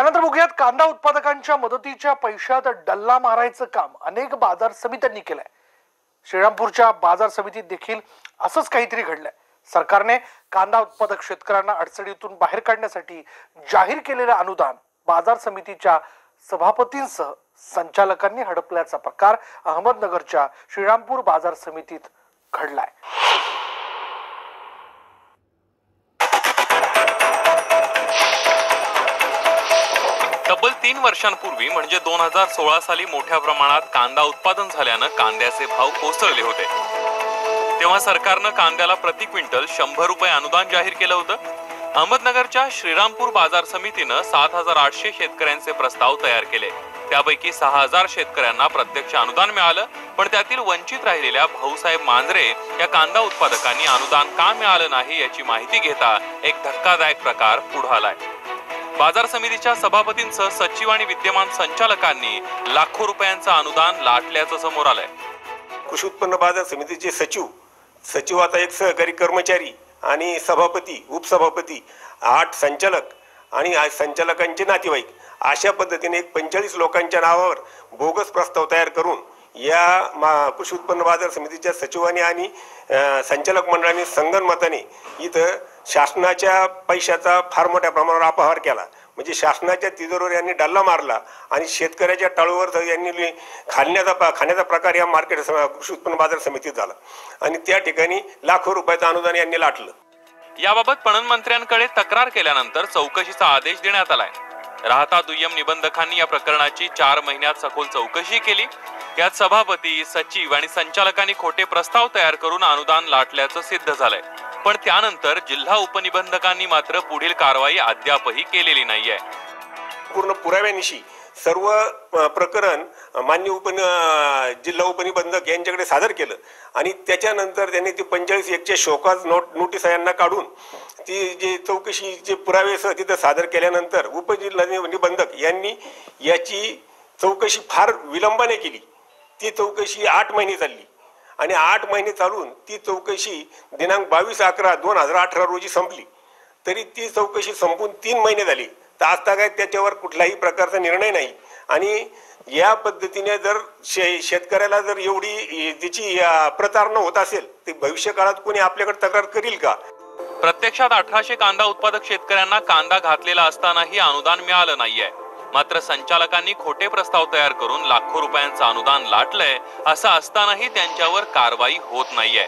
यानंतर बघूयात कांदा उत्पादकांच्या मदतीच्या पैशात डल्ला मारायचं काम अनेक बाजार समित्यांनी केलंय. श्रीरामपूरच्या बाजार समितीत देखील असंच काहीतरी घडलंय. सरकारने कांदा उत्पादक शेतकऱ्यांना अडचणीतून बाहेर काढण्यासाठी जाहीर केलेलं अनुदान बाजार समितीच्या सभापतींसह संचालकांनी हडपल्याचा प्रकार अहमदनगरच्या श्रीरामपूर बाजार समितीत घडलाय. तीन वर्षांपूर्वी म्हणजे दोन हजार सोळा साली मोठ्या प्रमाणात कांदा उत्पादन झाल्यानं कांद्याचे भाव कोसळले होते. तेव्हा सरकारनं कांद्याला प्रति क्विंटल शंभर रुपये अनुदान जाहीर केलं होतं. अहमदनगरच्या श्रीरामपूर बाजार समितीनं सात हजार आठशे शेतकऱ्यांचे प्रस्ताव तयार केले. त्यापैकी सहा हजार शेतकऱ्यांना प्रत्यक्ष अनुदान मिळालं पण त्यातील वंचित राहिलेल्या भाऊसाहेब मांजरे या कांदा उत्पादकांनी अनुदान का मिळालं नाही याची माहिती घेता एक धक्कादायक प्रकार पुढे आलाय. बाजार समितीच्या सभापतींसह सचिव आणि विद्यमान संचालकांनी लाखो रुपयांचं अनुदान लाटल्याचं समोर आलंय. कृषी उत्पन्न बाजार समितीचे सचिव सचिव आता एक सहकारी कर्मचारी आणि सभापती उपसभापती आठ संचालक आणि संचालकांचे नातेवाईक अशा पद्धतीने एक पंचेचाळीस लोकांच्या नावावर बोगस प्रस्ताव तयार करून या मा कृषी उत्पन्न बाजार समितीच्या सचिवांनी आणि संचालक मंडळाने संगनमताने इथं शासनाच्या पैशाचा फार मोठ्या प्रमाणावर अपहार केला. म्हणजे शासनाच्या तिजोरीवर यांनी डल्ला मारला आणि शेतकऱ्याच्या टाळूवर यांनी खाण्याचा खाण्याचा प्रकार या मार्केट कृषी उत्पन्न बाजार समितीत झाला. आणि त्या ठिकाणी लाखो रुपयाचं अनुदान यांनी लाटलं. याबाबत पणन मंत्र्यांकडे तक्रार केल्यानंतर चौकशीचा आदेश देण्यात आलाय. राहता दुय्यम निबंधकांनी या प्रकरणाची चार महिन्यात सखोल चौकशी केली. यात सभापती सचिव आणि संचालकांनी खोटे प्रस्ताव तयार करून अनुदान लाटल्याचं सिद्ध झालंय. पण त्यानंतर जिल्हा उपनिबंधकांनी मात्र पुढील कारवाई अद्यापही केलेली नाहीये. पूर्ण पुराव्यानिशी सर्व प्रकरण मान्य उपन जिल्हा उपनिबंधक यांच्याकडे सादर केलं. आणि त्याच्यानंतर त्यांनी ती पंचेचाळीस एकच्या शोकाज नोट नोटीस यांना काढून ती जे चौकशी जे पुरावेसह तिथं सादर केल्यानंतर उपजिल्हा निबंधक यांनी याची चौकशी फार विलंबाने केली. ती चौकशी आठ महिने चालली. आणि आठ महिने चालून ती चौकशी दिनांक बावीस अकरा दोन हजार अठरा रोजी संपली. तरी ती चौकशी संपून तीन महिने झाली. तर आजता काय त्याच्यावर कुठलाही प्रकारचा निर्णय नाही. आणि या पद्धतीने जर शे शेतकऱ्याला जर एवढी तिची प्रतारणा होत असेल तर भविष्य काळात कोणी आपल्याकडे तक्रार करील का? प्रत्यक्षात अठराशे कांदा उत्पादक शेतकऱ्यांना कांदा घातलेला असतानाही अनुदान मिळालं नाहीये. मात्र संचालकांनी खोटे प्रस्ताव तयार करून लाखो रुपयांचं अनुदान लाटलंय असं असतानाही त्यांच्यावर कारवाई होत नाहीये.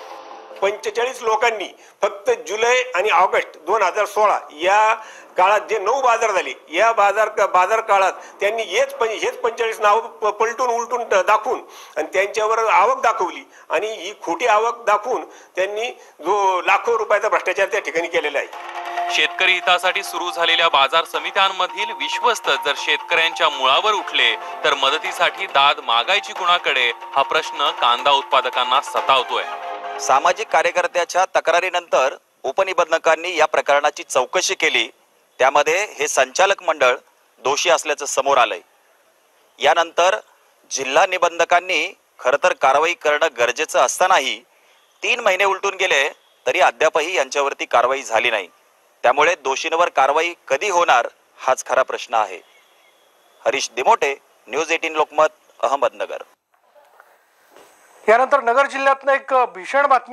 पंचेचाळीस लोकांनी फक्त जुलै आणि ऑगस्ट दोन हजार सोळा या काळात जे नऊ बाजार झाले या बाजार बाजार काळात त्यांनी हेच पं हेच पंचेचाळीस नावं पलटून उलटून दाखवून आणि त्यांच्यावर आवक दाखवली आणि ही खोटी आवक दाखवून त्यांनी जो लाखो रुपयाचा भ्रष्टाचार त्या ठिकाणी केलेला आहे. शेतकरी हितासाठी सुरू झालेल्या बाजार समित्यांमधील विश्वस्त जर शेतकऱ्यांच्या मुळावर उठले तर मदतीसाठी दाद मागायची कुणाकडे? हा प्रश्न कांदा उत्पादकांना सतावतोय. सामाजिक कार्यकर्त्याच्या तक्रारीनंतर उपनिबंधकांनी या प्रकरणाची चौकशी केली. त्यामध्ये हे संचालक मंडळ दोषी असल्याचं समोर आलंय. यानंतर जिल्हा निबंधकांनी खरं तर कारवाई करणं गरजेचं असतानाही तीन महिने उलटून गेले तरी अद्यापही यांच्यावरती कारवाई झाली नाही. त्यामुळे दोषींवर कारवाई कधी होणार हाच खरा प्रश्न आहे. Harish Dimote news eighteen Lokmat Ahmednagar. यानंतर नगर जिल्ह्यातनं एक भीषण बातमी